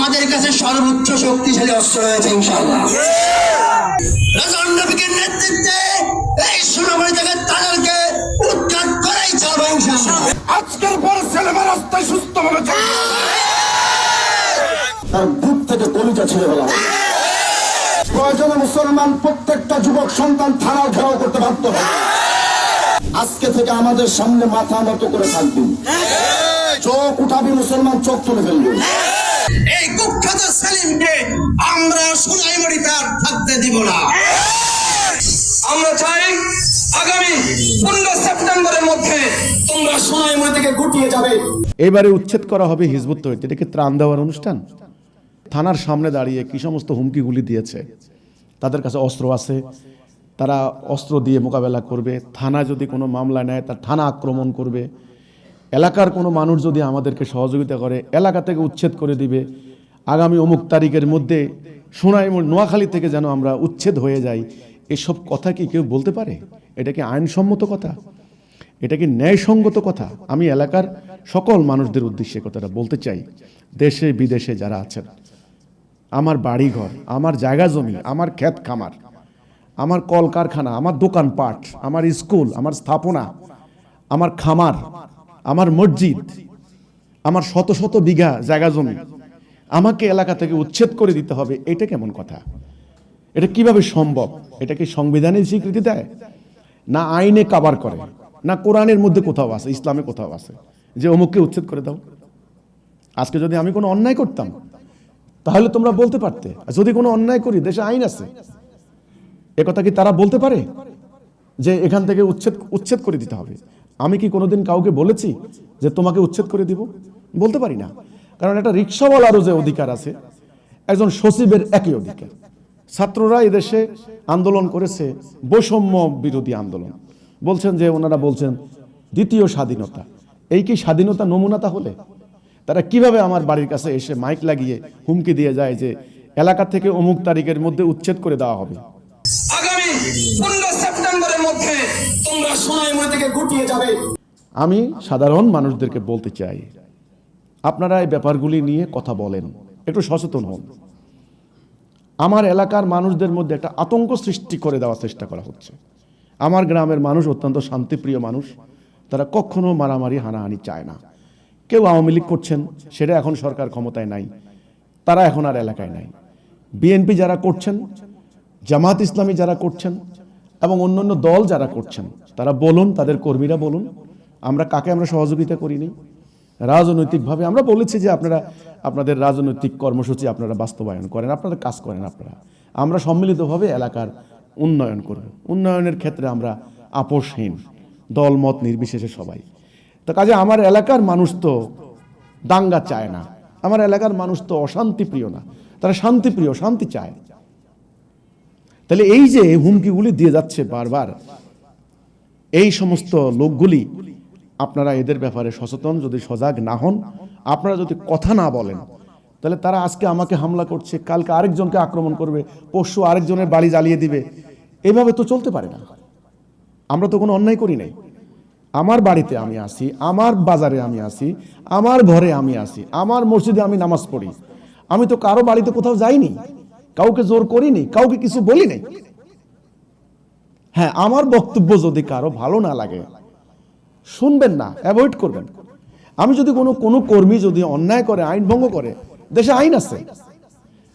আমাদের কাছে সর্বোচ্চ শক্তিশালী অস্ত্র রয়েছে ইনশাআল্লাহ। নেতৃত্বে এই সুনামের থেকে তাদেরকে উৎখাত করাই ইনশাআল্লাহ। আজকের পর ছেলেমেয়ে রাস্তায় সুস্থভাবে চলবে। তার বুক থেকে কলিজা ছেড়ে ফেলা হবে। প্রয়োজনে মুসলমান প্রত্যেকটা যুবক সন্তান থানাও ঘেরাও করতে বাধ্য হবে? আজকে থেকে আমাদের সামনে মাথা নত করে থাকবি। চোখ উঠাবি মুসলমান চোখ তুলে ফেলবি। কুখ্যাত সেলিমকে আমরা সোনাইমুড়ি তার থাকতে দিব না। আমরা চাই আগামী পনেরো সেপ্টেম্বরের মধ্যে তোমরা সোনাইমুড়ি থেকে গুটিয়ে যাবে। এবারে উচ্ছেদ করা হবে হিজবুত তৈরি এটা কি ত্রাণ দেওয়ার অনুষ্ঠান? থানার সামনে দাঁড়িয়ে কি সমস্ত হুমকিগুলি দিয়েছে? তাদের কাছে অস্ত্র আছে। তারা অস্ত্র দিয়ে মোকাবেলা করবে। থানা যদি কোনো মামলা নেয় তার থানা আক্রমণ করবে। এলাকার কোনো মানুষ যদি আমাদেরকে সহযোগিতা করে এলাকা থেকে উচ্ছেদ করে দিবে। আগামী অমুক তারিখের মধ্যে সোনাই নোয়াখালী থেকে যেন আমরা উচ্ছেদ হয়ে যাই, এসব কথা কি কেউ বলতে পারে? এটা কি আইনসম্মত কথা? এটা কি ন্যায়সঙ্গত কথা? আমি এলাকার সকল মানুষদের উদ্দেশ্যে কথাটা বলতে চাই। দেশে, বিদেশে যারা আছেন, আমার বাড়িঘর, আমার জায়গা জমি, আমার ক্ষেত খামার, আমার কলকারখানা, আমার দোকানপাট, আমার স্কুল, আমার স্থাপনা, আমার খামার, আমার মসজিদ, আমার শত শত বিঘা জায়গা জমি আমাকে এলাকা থেকে উচ্ছেদ করে দিতে হবে, এটা কেমন কথা? এটা কীভাবে সম্ভব? এটা কি সংবিধানের স্বীকৃতি দেয়? না আইনে কাবার করে, না কোরআনের মধ্যে কোথাও আছে, ইসলামে কোথাও আছে, যে অমুককে উচ্ছেদ করে দাও? আজকে যদি আমি কোনো অন্যায় করতাম, তাহলে তোমরা বলতে পারতে যদি কোনো অন্যায় করি, দেশে আইন আছে। এ কথা কি তারা বলতে পারে? যে এখান থেকে উচ্ছেদ উচ্ছেদ করে দিতে হবে। আমি কি কোনোদিন কাউকে বলেছি যে তোমাকে উচ্ছেদ করে দিব? বলতে পারি না। কারণ একটা রিক্সাওয়ালারও যে অধিকার আছে একজন সচিবের একই অধিকার। ছাত্ররা এদেশে আন্দোলন করেছে বৈষম্য বিরোধী আন্দোলন। বলছেন যে ওনারা বলছেন দ্বিতীয় স্বাধীনতা। এই কি স্বাধীনতা নমুনা তাহলে? তারা কীভাবে আমার বাড়ির কাছে এসে মাইক লাগিয়ে হুমকি দিয়ে যায় যে এলাকা থেকে অমুক তারিখের মধ্যে উচ্ছেদ করে দেওয়া হবে আগামী সেপ্টেম্বরের মধ্যে তোমরা গুটিয়ে যাবে। আমি সাধারণ মানুষদেরকে বলতে চাই আপনারা এই ব্যাপারগুলি নিয়ে কথা বলেন। একটু সচেতন হন। আমার এলাকার মানুষদের মধ্যে একটা আতঙ্ক সৃষ্টি করে দেওয়ার চেষ্টা করা হচ্ছে। আমার গ্রামের মানুষ অত্যন্ত শান্তিপ্রিয় মানুষ। তারা কখনো মারামারি, হানাহানি চায় না। কেউ আওয়ামী লীগ করছেন, সেটা এখন সরকার ক্ষমতায় নাই। তারা এখন আর এলাকায় নাই। বিএনপি যারা করছেন, জামাত ইসলামী যারা করছেন, এবং অন্যান্য দল যারা করছেন, তারা বলুন, তাদের কর্মীরা বলুন, আমরা কাকে আমরা সহযোগিতা করিনি? রাজনৈতিকভাবে আমরা বলেছি যে আপনারা, আপনাদের রাজনৈতিক কর্মসূচি আপনারা বাস্তবায়ন করেন, আপনারা কাজ করেন আপনারা। আমরা সম্মিলিতভাবে এলাকার উন্নয়ন করব। উন্নয়নের ক্ষেত্রে আমরা আপোষহীন, দলমত নির্বিশেষে সবাই। তো কাজে আমার এলাকার মানুষ তো দাঙ্গা চায় না, আমার এলাকার মানুষ তো অশান্তি প্রিয় না, তারা শান্তিপ্রিয়, শান্তি চায়। তাহলে এই যে হুমকিগুলি দিয়ে যাচ্ছে বারবার, এই সমস্ত লোকগুলি আপনারা এদের ব্যাপারে সচেতন, যদি সজাগ না হন, আপনারা যদি কথা না বলেন, তাহলে তারা আজকে আমাকে হামলা করছে, কালকে আরেকজনকে আক্রমণ করবে, পরশু আরেকজনের বাড়ি জ্বালিয়ে দিবে। এভাবে তো চলতে পারে না। আমরা তো কোনো অন্যায় করি নাই। আমার বাড়িতে আমি আসি, আমার বাজারে আমি আসি, আমার ঘরে আমি আসি, আমার মসজিদে আমি নামাজ পড়ি। আমি তো কারও বাড়িতে কোথাও যাইনি, কাউকে জোর করিনি, কাউকে কিছু বলি নাই। হ্যাঁ আমার বক্তব্য যদি কারও ভালো না লাগে শুনবেন না অ্যাভয়েড করবেন। আমি যদি কোনো কোনো কর্মী যদি অন্যায় করে, আইন ভঙ্গ করে, দেশে আইন আছে।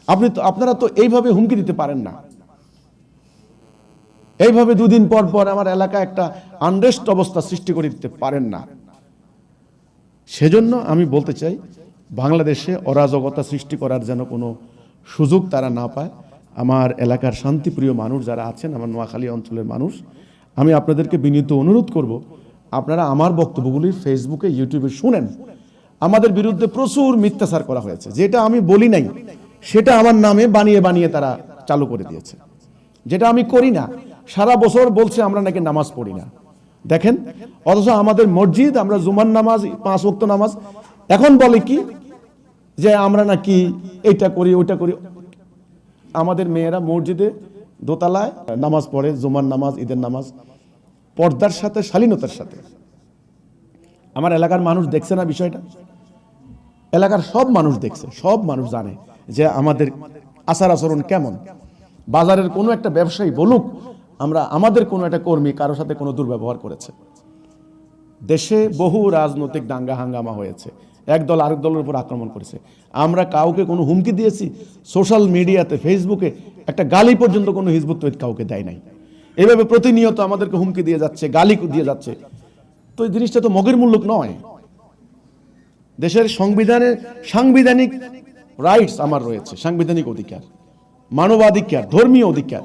আপনি তো, আপনারা তো এইভাবে হুমকি দিতে পারেন না। এইভাবে দুদিন পর পর আমার এলাকা একটা আনরেস্ট অবস্থা সৃষ্টি করে দিতে পারেন না। সেজন্য আমি বলতে চাই, বাংলাদেশে অরাজকতা সৃষ্টি করার যেন কোনো সুযোগ তারা না পায়, আমার এলাকার শান্তিপ্রিয় মানুষ যারা আছেন, আমার নোয়াখালী অঞ্চলের মানুষ, আমি আপনাদেরকে বিনীত অনুরোধ করব আপনারা আমার বক্তব্যগুলি ফেসবুকে, ইউটিউবে শুনেন। আমাদের বিরুদ্ধে প্রচুর মিথ্যাচার করা হয়েছে। যেটা আমি বলি নাই, সেটা আমার নামে বানিয়ে বানিয়ে তারা চালু করে দিয়েছে। যেটা আমি করি না, সারা বছর বলছে আমরা নাকি নামাজ পড়ি না। দেখেন, অথচ আমাদের মসজিদ, আমরা জুমার নামাজ, পাঁচ ওয়াক্ত নামাজ, এখন বলে কি যে আমরা নাকি এইটা করি, ওইটা করি। আমাদের মেয়েরা মসজিদে দোতলায় নামাজ পড়ে, জুমার নামাজ, ঈদের নামাজ। পর্দার সাথে, শালীনতার সাথে। আমার এলাকার মানুষ দেখছে না বিষয়টা? এলাকার সব মানুষ দেখছে, সব মানুষ জানে যে আমাদের আচার আচরণ কেমন। বাজারের কোনো একটা ব্যবসায়ী বলুক, আমরা, আমাদের কোনো একটা কর্মী কারোর সাথে কোনো দুর্ব্যবহার করেছে। দেশে বহু রাজনৈতিক দাঙ্গা হাঙ্গামা হয়েছে। এক দল আরেক দলের উপর আক্রমণ করেছে। আমরা কাউকে কোনো হুমকি দিয়েছি, সোশ্যাল মিডিয়াতে, ফেসবুকে একটা গালি পর্যন্ত কোনো হিজবুত কাউকে দেয় নাই। এভাবে প্রতিনিয়ত আমাদেরকে হুমকি দিয়ে যাচ্ছে, গালি দিয়ে যাচ্ছে। তো এই জিনিসটা তো মগের মূল্যক নয়। দেশের সংবিধানের সাংবিধানিক রাইটস আমার রয়েছে, সাংবিধানিক অধিকার, মানবাধিকার, ধর্মীয় অধিকার।